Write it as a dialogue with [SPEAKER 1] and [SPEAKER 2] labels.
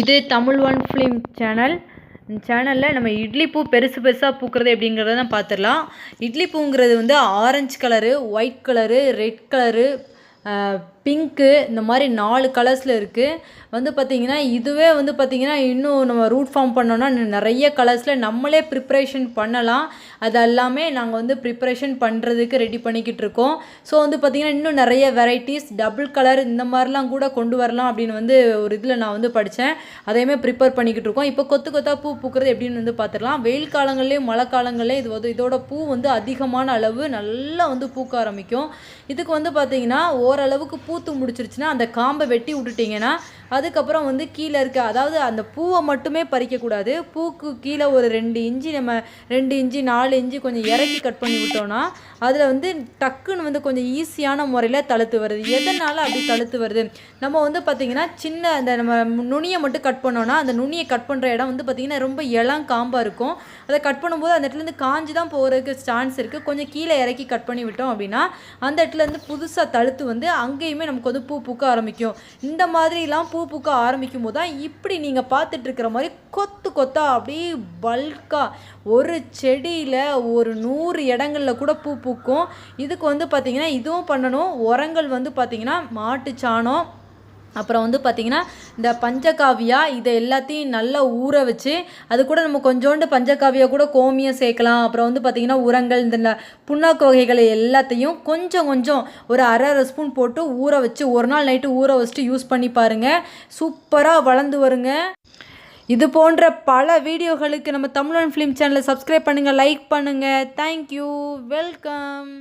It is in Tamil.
[SPEAKER 1] இது தமிழ் ஒன் ஃபிலிம் சேனல். சேனலில் நம்ம இட்லி பூ பெருசு பெருசாக பூக்கிறது அப்படிங்கிறத தான் பார்த்துடலாம் இட்லி பூங்கிறது வந்து orange colour white colour red colour pink இந்த மாதிரி நாலு கலர்ஸில் இருக்குது வந்து பார்த்திங்கன்னா இதுவே வந்து பார்த்திங்கன்னா இன்னும் நம்ம ரூட் ஃபார்ம் பண்ணோன்னா இன்னும் நிறைய கலர்ஸில் நம்மளே ப்ரிப்ரேஷன் பண்ணலாம். அது எல்லாமே நாங்கள் வந்து ப்ரிப்ரேஷன் பண்ணுறதுக்கு ரெடி பண்ணிக்கிட்டு இருக்கோம். ஸோ வந்து பார்த்திங்கன்னா இன்னும் நிறைய வெரைட்டிஸ் டபுள் கலர் இந்த மாதிரிலாம் கூட கொண்டு வரலாம் அப்படின்னு வந்து ஒரு இதில் நான் வந்து படித்தேன் அதையுமே ப்ரிப்பேர் பண்ணிக்கிட்டு இருக்கோம். இப்போ கொத்து கொத்தாக பூ பூக்கிறது எப்படின்னு வந்து பார்த்துடலாம் வெயில் காலங்கள்லேயும் மழை காலங்கள்லேயும் இது வந்து இதோட பூ வந்து அதிகமான அளவு நல்லா வந்து பூக்க ஆரம்பிக்கும். இதுக்கு வந்து பார்த்திங்கன்னா ஓரளவுக்கு பூத்து முடிச்சிருச்சுன்னா அந்த காம்பை வெட்டி விட்டுட்டிங்கன்னா அதுக்கப்புறம் வந்து கீழே இருக்க அதாவது அந்த பூவை மட்டுமே பறிக்கக்கூடாது பூக்கு கீழே ஒரு ரெண்டு இஞ்சி நம்ம ரெண்டு இஞ்சி நாலு இஞ்சி கொஞ்சம் இறக்கி கட் பண்ணி விட்டோன்னா அதில் வந்து டக்குன்னு வந்து கொஞ்சம் ஈஸியான முறையில் தழுத்து வருது. எதனால் அப்படி தழுத்து வருது? நம்ம வந்து பார்த்திங்கன்னா சின்ன அந்த நம்ம நுனியை மட்டும் கட் பண்ணோன்னா அந்த நுனியை கட் பண்ணுற இடம் வந்து பார்த்திங்கன்னா ரொம்ப இளம் காம்பாக இருக்கும். அதை கட் பண்ணும்போது அந்த இடத்துலேருந்து காஞ்சி தான் போகிறதுக்கு சான்ஸ் இருக்குது கொஞ்சம் கீழே இறக்கி கட் பண்ணி விட்டோம் அப்படின்னா அந்த இடத்துலேருந்து புதுசாக தழுத்து வந்து வந்து அங்கேயுமே நமக்கு வந்து பூ பூக்க ஆரம்பிக்கும். இந்த மாதிரிலாம் பூ பூக்க ஆரம்பிக்கும் போது தான் இப்படி நீங்கள் பார்த்துட்டு இருக்கிற மாதிரி கொத்து கொத்தா அப்படியே பல்காக ஒரு செடியில் ஒரு நூறு இடங்களில் கூட பூ பூக்கும். இதுக்கு வந்து பார்த்திங்கன்னா இதுவும் பண்ணணும். உரங்கள் வந்து பார்த்திங்கன்னா மாட்டு சாணம் அப்புறம் வந்து பார்த்திங்கன்னா இந்த பஞ்சகாவியா இதை எல்லாத்தையும் நல்லா ஊற வச்சு அது கூட நம்ம கொஞ்சோண்டு பஞ்சகாவியா கூட கோமியம் சேர்க்கலாம். அப்புறம் வந்து பார்த்திங்கன்னா உரங்கள் இந்த புண்ணாக்கு வகைகளை எல்லாத்தையும் கொஞ்சம் கொஞ்சம் ஒரு அரை அரை ஸ்பூன் போட்டு ஊற வச்சு ஒரு நாள் நைட்டு ஊற வச்சுட்டு யூஸ் பண்ணி பாருங்கள் சூப்பராக வளர்ந்து வருங்க. இது போன்ற பல வீடியோகளுக்கு நம்ம தமிழன் ஃபிலிம் சேனலை சப்ஸ்கிரைப் பண்ணுங்கள் லைக் பண்ணுங்கள் தேங்க்யூ வெல்கம்